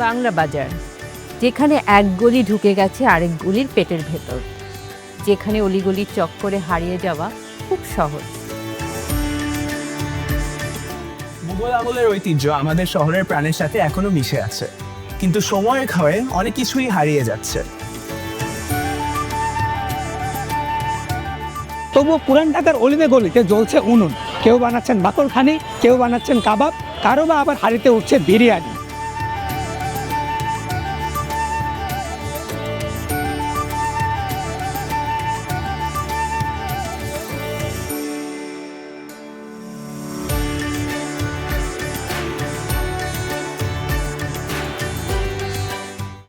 বাংলা বাজার যেখানে এক গলি ঢুকে গেছে আরেক গলির পেটের ভেতর যেখানে অলিগলির চক্করে হারিয়ে যাওয়া খুব সহজ। মুঘল আমলের ঐতিহ্য আমাদের শহরের প্রাণের সাথে এখনও মিশে আছে কিন্তু সময়ের ক্ষয়ে অনেক কিছুই হারিয়ে যাচ্ছে। তবুও পুরান ঢাকার অলিতে গলিতে জ্বলছে উনুন। কেউ বানাচ্ছেন বাকরখানি কেউ বানাচ্ছেন কাবাব কারও বা আবার হাড়িতে উঠছে বিরিয়ানি।